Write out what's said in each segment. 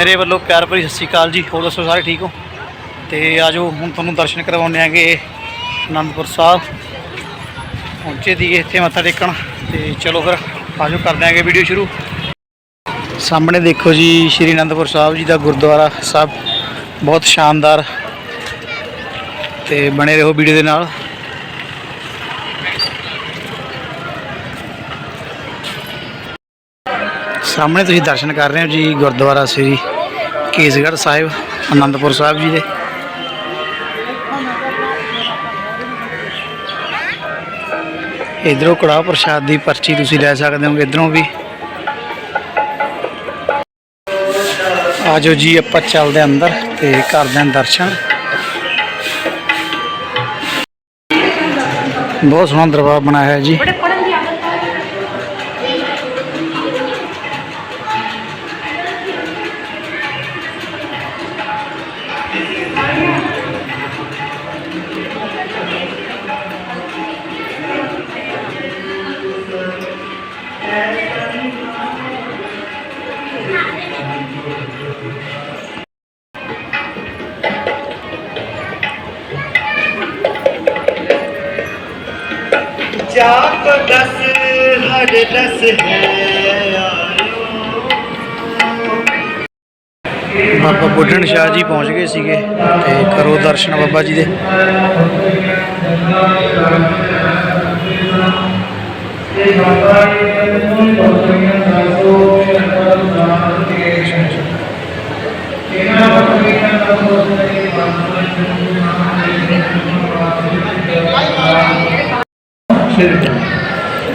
ਮੇਰੇ ਵੱਲੋਂ ਪਿਆਰ ਭਰੀ ਸਤਿ ਸ਼੍ਰੀ ਅਕਾਲ ਜੀ। ਹੋਰ ਦੱਸੋ ਸਾਰੇ ਠੀਕ ਹੋ? ਤੇ ਆਜੋ, ਹੁਣ ਤੁਹਾਨੂੰ ਦਰਸ਼ਨ ਕਰਵਾਉਂਦੇ ਆਂਗੇ ਅਨੰਦਪੁਰ ਸਾਹਿਬ। ਪਹੁੰਚੇ ਦੀ ਇੱਥੇ ਮੱਥਾ ਟੇਕਣ। ਤੇ ਚਲੋ ਫਿਰ, ਆਜੋ ਕਰਦੇ ਆਂਗੇ ਵੀਡੀਓ ਸ਼ੁਰੂ। ਸਾਹਮਣੇ ਦੇਖੋ ਜੀ, ਸ਼੍ਰੀ ਅਨੰਦਪੁਰ ਸਾਹਿਬ ਜੀ ਦਾ ਗੁਰਦੁਆਰਾ ਸਾਹਿਬ। ਬਹੁਤ ਸ਼ਾਨਦਾਰ। ਤੇ ਬਣੇ ਰਹੋ ਵੀਡੀਓ ਦੇ ਨਾਲ। ਸਾਹਮਣੇ ਤੁਸੀਂ ਦਰਸ਼ਨ ਕਰ ਰਹੇ ਹੋ ਜੀ ਗੁਰਦੁਆਰਾ ਸ੍ਰੀ ਕੇਸਗੜ੍ਹ ਸਾਹਿਬ, ਅਨੰਦਪੁਰ ਸਾਹਿਬ ਜੀ ਦੇ। ਇਧਰੋਂ ਕੜਾਹ ਪ੍ਰਸ਼ਾਦ ਦੀ ਪਰਚੀ ਤੁਸੀਂ ਲੈ ਸਕਦੇ ਹੋ, ਇਧਰੋਂ ਵੀ। ਆਜੋ ਜੀ, ਆਪਾਂ ਚੱਲਦੇ ਹਾਂ ਅੰਦਰ ਤੇ ਕਰਦੇ ਹਾਂ ਦਰਸ਼ਨ। ਬਹੁਤ ਸੋਹਣਾ ਦਰਬਾਰ ਬਣਾਇਆ ਹੈ ਜੀ। ਜਾਪ ਦਸ ਹਰ ਦਸ ਹੈ ਬਾਬਾ ਬੁੱਢਣ ਸ਼ਾਹ ਜੀ ਪਹੁੰਚ ਗਏ ਸੀਗੇ ਤੇ ਕਰੋ ਦਰਸ਼ਨ ਬਾਬਾ ਜੀ ਦੇ।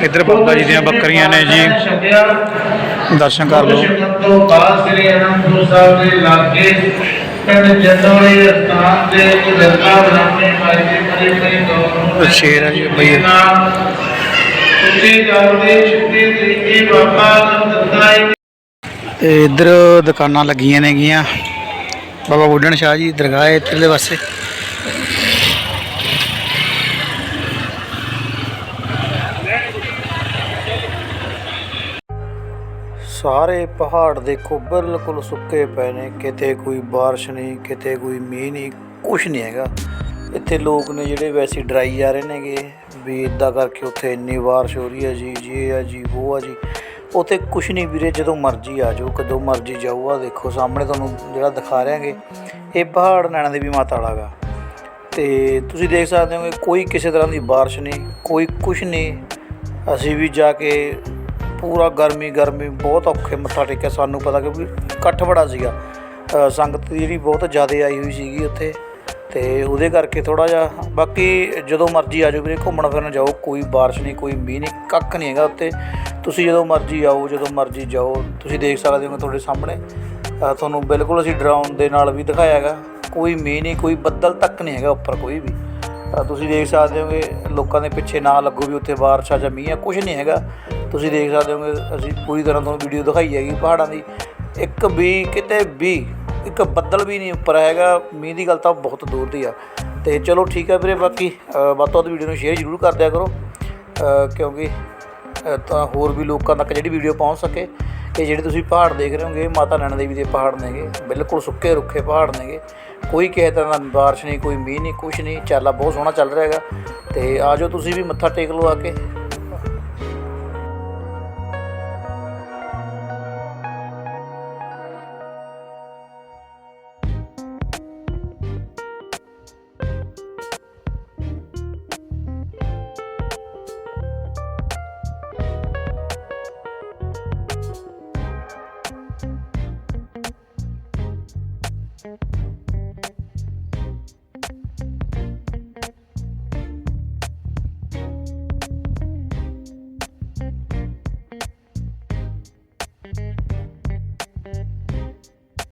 ਇੱਧਰ ਬਾਬਾ ਜੀ ਦੀਆਂ ਬੱਕਰੀਆਂ ਨੇ ਜੀ। ਦਰਸ਼ਨ ਕਰ ਲਓ। ਤੋਂ ਬਾਅਦ ਸ੍ਰੀ ਅਨੰਦਪੁਰ ਸਾਹਿਬ ਦੇ ਲਾਗੇ ਪਿੰਡ ਜੰਡੋਲੀ ਸਥਾਨ ਦੇ ਜਰਨਾ ਬ੍ਰਾਹਮਣੇ ਭਾਈ ਦੇ ਪਰੇ ਪਰੇ ਤੋਂ ਸ਼ੇਰ ਹੈ ਜੀ, ਬਈ। ਉੱਚੀ ਜਾਉਂਦੇ ਛੁੱਟੀ ਤਰੀਕੇ ਬਾਬਾ ਨੂੰ ਤੇ ਇੱਧਰ ਦੁਕਾਨਾਂ ਲੱਗੀਆਂ ਨੇਗੀਆਂ। ਬਾਬਾ ਬੁੱਢਣ ਸ਼ਾਹ ਜੀ ਦੀ ਦਰਗਾਹ ਹੈ ਇੱਧਰਲੇ ਪਾਸੇ। ਸਾਰੇ ਪਹਾੜ ਦੇਖੋ, ਬਿਲਕੁਲ ਸੁੱਕੇ ਪਏ ਨੇ। ਕਿਤੇ ਕੋਈ ਬਾਰਿਸ਼ ਨਹੀਂ, ਕਿਤੇ ਕੋਈ ਮੀਂਹ ਨਹੀਂ ਕੁਝ ਨਹੀਂ ਹੈਗਾ। ਇੱਥੇ ਲੋਕ ਨੇ ਜਿਹੜੇ ਵੈਸੇ ਡਰਾਈ ਜਾ ਰਹੇ ਨੇਗੇ। ਵੀ ਇਦਾਂ ਕਰਕੇ ਉੱਥੇ ਇੰਨੀ ਬਾਰਿਸ਼ ਹੋ ਰਹੀ ਹੈ ਜੀ ਜੀ ਆ ਜੀ, ਉਹ ਆ ਜੀ। ਉੱਥੇ ਕੁਝ ਨਹੀਂ ਵੀਰੇ, ਜਦੋਂ ਮਰਜ਼ੀ ਆ ਜਾਓ, ਕਦੋਂ ਮਰਜ਼ੀ ਜਾਓ। ਆ ਦੇਖੋ, ਸਾਹਮਣੇ ਤੁਹਾਨੂੰ ਜਿਹੜਾ ਦਿਖਾ ਰਿਹਾਂਗੇ ਇਹ ਪਹਾੜ ਨੈਣਾ ਦੇਵੀ ਮਾਤਾ ਵਾਲਾ ਗਾ। ਤੇ ਤੁਸੀਂ ਦੇਖ ਸਕਦੇ ਹੋ ਕਿ ਕੋਈ ਕਿਸੇ ਤਰ੍ਹਾਂ ਦੀ ਬਾਰਿਸ਼ ਨਹੀਂ, ਕੋਈ ਕੁਝ ਨਹੀਂ। ਅਸੀਂ ਵੀ ਜਾ ਕੇ ਪੂਰਾ ਗਰਮੀ ਗਰਮੀ ਬਹੁਤ ਔਖੇ ਮੱਥਾ ਟੇਕਿਆ ਸਾਨੂੰ ਪਤਾ ਕਿਉਂਕਿ ਇਕੱਠ ਬੜਾ ਸੀਗਾ। ਸੰਗਤ ਜਿਹੜੀ ਬਹੁਤ ਜ਼ਿਆਦਾ ਆਈ ਹੋਈ ਸੀਗੀ ਉੱਥੇ ਤੇ ਉਹਦੇ ਕਰਕੇ ਥੋੜਾ ਜਿਹਾ, ਬਾਕੀ ਜਦੋਂ ਮਰਜ਼ੀ ਆ ਜਾਓ ਵੀਰੇ, ਘੁੰਮਣ ਫਿਰਨ ਜਾਓ, ਕੋਈ ਬਾਰਿਸ਼ ਨਹੀਂ, ਕੋਈ ਮੀਂਹ ਨਹੀਂ, ਕੱਖ ਨਹੀਂ ਹੈਗਾ ਉੱਤੇ ਤੁਸੀਂ ਜਦੋਂ ਮਰਜ਼ੀ ਆਓ, ਜਦੋਂ ਮਰਜ਼ੀ ਜਾਓ, ਤੁਸੀਂ ਦੇਖ ਸਕਦੇ ਹੋ ਤੁਹਾਡੇ ਸਾਹਮਣੇ। ਤੁਹਾਨੂੰ ਬਿਲਕੁਲ ਅਸੀਂ ਡਰਾਉਣ ਦੇ ਨਾਲ ਵੀ ਦਿਖਾਇਆ ਹੈਗਾ। ਕੋਈ ਮੀਂਹ ਨਹੀਂ, ਕੋਈ ਬੱਦਲ ਤੱਕ ਨਹੀਂ ਹੈਗਾ ਉੱਪਰ ਕੋਈ ਵੀ। ਤੁਸੀਂ ਦੇਖ ਸਕਦੇ ਹੋਗੇ ਲੋਕਾਂ ਦੇ ਪਿੱਛੇ ਨਾ ਲੱਗੋ ਵੀ ਉੱਥੇ ਬਾਰਿਸ਼ ਆ ਜਾਂ ਮੀਂਹ ਆ ਕੁਝ ਨਹੀਂ ਹੈਗਾ। ਤੁਸੀਂ ਦੇਖ ਸਕਦੇ ਹੋਗੇ, ਅਸੀਂ ਪੂਰੀ ਤਰ੍ਹਾਂ ਤੁਹਾਨੂੰ ਵੀਡੀਓ ਦਿਖਾਈ ਹੈਗੀ ਪਹਾੜਾਂ ਦੀ। ਇੱਕ ਵੀ ਕਿਤੇ ਵੀ, ਇੱਕ ਬੱਦਲ ਵੀ ਨਹੀਂ ਉੱਪਰ ਹੈਗਾ, ਮੀਂਹ ਦੀ ਗੱਲ ਤਾਂ ਬਹੁਤ ਦੂਰ ਦੀ ਆ। ਤੇ ਚਲੋ ਠੀਕ ਹੈ ਵੀਰੇ, ਬਾਕੀ ਵੱਧ ਤੋਂ ਵੱਧ ਵੀਡੀਓ ਨੂੰ ਸ਼ੇਅਰ ਜ਼ਰੂਰ ਕਰ ਦਿਆ ਕਰੋ। ਕਿਉਂਕਿ ਤਾਂ ਹੋਰ ਵੀ ਲੋਕਾਂ ਤੱਕ ਜਿਹੜੀ ਵੀਡੀਓ ਪਹੁੰਚ ਸਕੇ। ਇਹ ਜਿਹੜੇ ਤੁਸੀਂ ਪਹਾੜ ਦੇਖ ਰਹੇ ਹੋਗੇ ਮਾਤਾ ਨੈਣਾ ਦੇਵੀ ਦੇ ਪਹਾੜ ਨੇਗੇ। ਬਿਲਕੁਲ ਸੁੱਕੇ ਰੁੱਖੇ ਪਹਾੜ ਨੇਗੇ। ਕੋਈ ਕਿਸੇ ਤਰ੍ਹਾਂ ਦਾ ਬਾਰਿਸ਼ ਨਹੀਂ, ਕੋਈ ਮੀਂਹ ਨਹੀਂ, ਕੁਛ ਨਹੀਂ। ਚਾਲਾ ਬਹੁਤ ਸੋਹਣਾ ਚੱਲ ਰਿਹਾ ਹੈਗਾ। ਤੇ ਆਜੋ ਤੁਸੀਂ ਵੀ ਮੱਥਾ ਟੇਕ ਲਓ ਆ ਕੇ।